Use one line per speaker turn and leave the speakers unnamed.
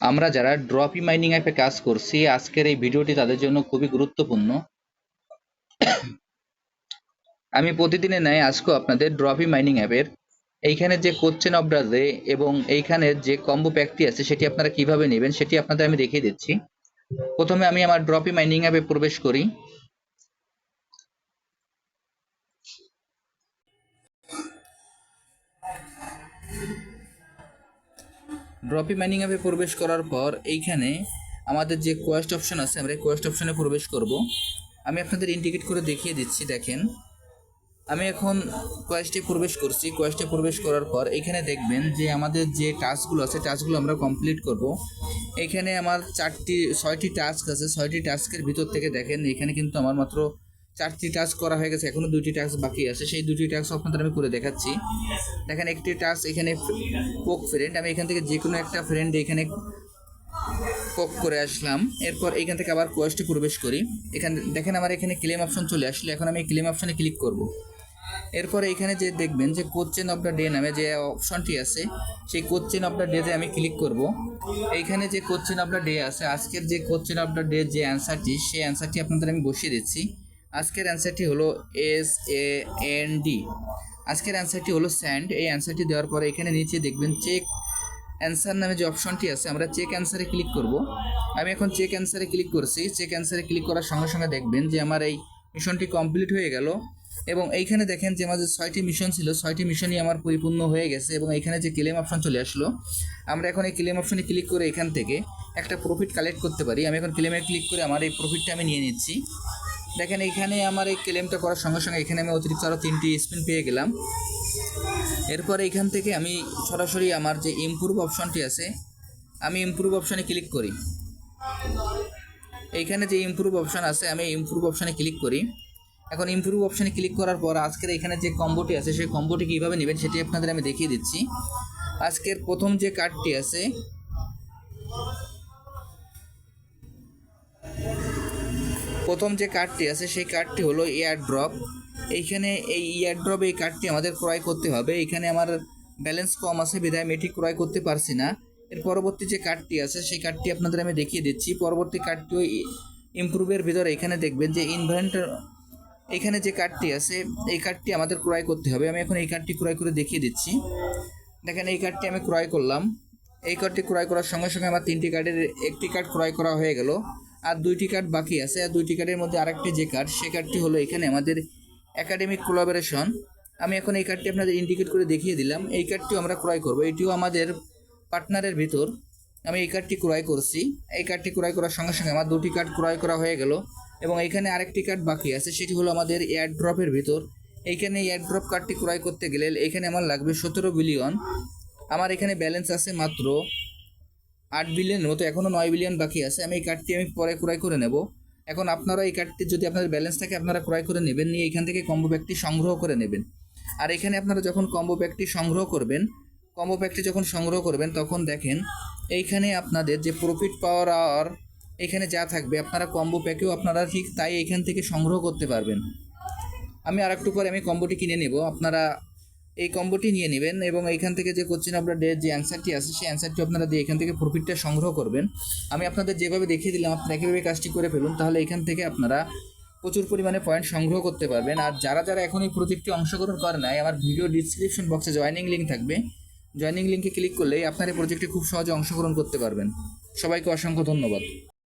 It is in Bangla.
আমরা যারা ড্রপি মাইনিং অ্যাপে কাজ করছি, আজকের এই ভিডিওটি তাদের জন্য খুবই গুরুত্বপূর্ণ। আমি প্রতিদিনের ন্যায় আজকেও আপনাদের ড্রপি মাইনিং অ্যাপের। এইখানে যে কোশ্চেন দ্য ডে এবং এইখানে যে কম্বো প্যাকটি আছে, সেটি আপনারা কীভাবে নেবেন, সেটি আপনাদের আমি দেখিয়ে দিচ্ছি। প্রথমে আমি আমার ড্রপি মাইনিং অ্যাপে প্রবেশ করি। ড্রপি মাইনিং অ্যাপে প্রবেশ করার পর এইখানে আমাদের যে কোয়েস্ট অপশন আছে, আমরা এই কোয়েস্ট অপশনে প্রবেশ করব। আমি আপনাদের ইন্ডিকেট করে দেখিয়ে দিচ্ছি, দেখেন। আমি এখন কোয়েস্টে প্রবেশ করছি। কোয়েস্টে প্রবেশ করার পর এখানে দেখবেন যে আমাদের যে টাস্কগুলো আছে টাস্কগুলো আমরা কমপ্লিট করব। এখানে আমার চারটি, ছয়টি টাস্ক আছে। ছয়টি টাস্কের ভিতর থেকে দেখেন, এখানে কিন্তু আমার মাত্র চারটি টাস্ক করা হয়ে গেছে, এখনও দুইটি টাস্ক বাকি আছে। সেই দুটি টাস্ক আপনাদের আমি করে দেখাচ্ছি। দেখেন, একটি টাস্ক এখানে পোক ফ্রেন্ড আমি এখান থেকে যে কোনো একটা ফ্রেন্ড এখানে পোক করে আসলাম। এরপর এখান থেকে আবার কোয়েস্টে প্রবেশ করি। এখানে, দেখেন আমার এখানে ক্লেম অপশন চলে আসলে, এখন আমি ক্লেম অপশনে ক্লিক করব। এরপরে এখানে যে দেখবেন যে কোচেন অফ দ্য ডে নামে যে অপশনটি আছে, সেই কোশ্চেন অফ দ্য ডেতে আমি ক্লিক করব। এইখানে যে কোচেন অফ দ্য ডে আছে, আজকের যে কোচেন অফ দ্য ডে যে অ্যান্সারটি সেই অ্যান্সারটি আপনাদের আমি বসিয়ে দিচ্ছি। আজকের অ্যান্সারটি হলো এস এ এন ডি আজকের অ্যান্সারটি হলো স্যান্ড এই অ্যান্সারটি দেওয়ার পরে এখানে নিচে দেখবেন চেক অ্যান্সার নামে যে অপশনটি আছে, আমরা চেক অ্যান্সারে ক্লিক করব। আমি এখন চেক অ্যান্সারে ক্লিক করছি। চেক অ্যান্সারে ক্লিক করার সঙ্গে সঙ্গে দেখবেন যে আমার এই মিশনটি কমপ্লিট হয়ে গেল। এবং এইখানে দেখেন যে আমাদের ছয়টি মিশন ছিল, ছয়টি মিশনই আমার পরিপূর্ণ হয়ে গেছে এবং এখানে যে ক্লেম অপশন চলে আসলো, আমরা এখন এই ক্লেম অপশনে ক্লিক করে এখান থেকে একটা প্রফিট কালেক্ট করতে পারি। আমি এখন ক্লেমে ক্লিক করে আমার এই প্রফিটটা আমি নিয়ে নিচ্ছি। দেখেন এইখানে আমার এই ক্লেমটা করার সঙ্গে সঙ্গে এখানে আমি অতিরিক্ত আরও তিনটি স্পিন পেয়ে গেলাম। এরপরে এখান থেকে আমি সরাসরি আমার যে ইমপ্রুভ অপশনটি আছে, আমি ইমপ্রুভ অপশনে ক্লিক করি। এইখানে যে ইমপ্রুভ অপশন আছে, আমি ইমপ্রুভ অপশনে ক্লিক করি। এখন ইমপ্রুভ অপশনে ক্লিক করার পর আজকের এখানে যে কম্বোটি আছে, সেই কম্বোটি কীভাবে নেবেন সেটি আপনাদের আমি দেখিয়ে দিচ্ছি। আজকের প্রথম যে কার্ডটি আছে প্রথম যে কার্ডটি আছে, সেই কার্ডটি হলো এয়ার ড্রপ এইখানে এই এয়ার ড্রপ এই কার্ডটি আমাদের ক্রয় করতে হবে। এখানে আমার ব্যালেন্স কম আছে, বিধায় আমি এটি ক্রয় করতে পারছি না। এর পরবর্তী যে কার্ডটি আছে, সেই কার্ডটি আপনাদের আমি দেখিয়ে দিচ্ছি। পরবর্তী কার্ডটি ওই ইমপ্রুভের ভিতরে এখানে দেখবেন যে ইনভেন্টার এখানে যে কার্ডটি আছে, এই কার্ডটি আমাদের ক্রয় করতে হবে। আমি এখন এই কার্ডটি ক্রয় করে দেখিয়ে দিচ্ছি। দেখেন, এই কার্ডটি আমি ক্রয় করলাম। এই কার্ডটি ক্রয় করার সঙ্গে সঙ্গে আমার তিনটি কার্ডের একটি কার্ড ক্রয় করা হয়ে গেল। আর দুইটি কার্ড বাকি আছে। আর দুইটি কার্ডের মধ্যে আরেকটি যে কার্ড সে কার্ডটি হলো এখানে আমাদের একাডেমিক কোলাবোরেশন আমি এখন এই কার্ডটি আপনাদের ইন্ডিকেট করে দেখিয়ে দিলাম। এই কার্ডটিও আমরা ক্রয় করব। এটিও আমাদের পার্টনারের ভিতর। আমি এই কার্ডটি ক্রয় করছি। এই কার্ডটি ক্রয় করার সঙ্গে সঙ্গে আমার দুটি কার্ড ক্রয় করা হয়ে গেল। এবং এখানে আরেকটি কার্ড বাকি আছে। সেটি হলো আমাদের এয়ার ড্রপের ভিতর। এইখানে এয়ার ড্রপ কার্ডটি ক্রয় করতে গেলে এখানে আমার লাগবে সতেরো বিলিয়ন আমার এখানে ব্যালেন্স আছে মাত্র আট বিলিয়ন মতো এখনও নয় বিলিয়ন বাকি আছে। আমি এই কার্ডটি আমি পরে ক্রয় করে নেব। এখন আপনারা এই কার্ডটি যদি আপনাদের ব্যালেন্স থাকে, আপনারা ক্রয় করে নেবেন, নিয়ে এখান থেকে কম্বো প্যাকটি সংগ্রহ করে নেবেন। আর এখানে আপনারা যখন কম্বো প্যাকটি সংগ্রহ করবেন কম্বো প্যাকটি যখন সংগ্রহ করবেন, তখন দেখেন এইখানে আপনাদের যে প্রফিট পাওয়ার আর এখানে যা থাকবে, আপনারা কম্বো প্যাকেও আপনারা ঠিক তাই এখান থেকে সংগ্রহ করতে পারবেন। আমি আর একটু পরে আমি কম্বোটি কিনে নেব। আপনারা এই কম্বোটি নিয়ে নেবেন এবং এইখান থেকে যে কোশ্চেন আপনার যে অ্যান্সারটি আছে সেই অ্যান্সারটি আপনারা দিয়ে এখান থেকে প্রফিটটা সংগ্রহ করবেন। আমি আপনাদের যেভাবে দেখিয়ে দিলাম, আপনারা একইভাবে কাজটি করে ফেলুন, তাহলে এখান থেকে আপনারা প্রচুর পরিমাণে পয়েন্ট সংগ্রহ করতে পারবেন। আর যারা যারা এখন এই প্রজেক্টে অংশগ্রহণ করে নাই, আমার ভিডিও ডিসক্রিপশন বক্সে জয়নিং লিঙ্ক থাকবে। জয়নিং লিঙ্কে ক্লিক করলেই আপনার এই প্রজেক্টে খুব সহজে অংশগ্রহণ করতে পারবেন। সবাইকে অসংখ্য ধন্যবাদ।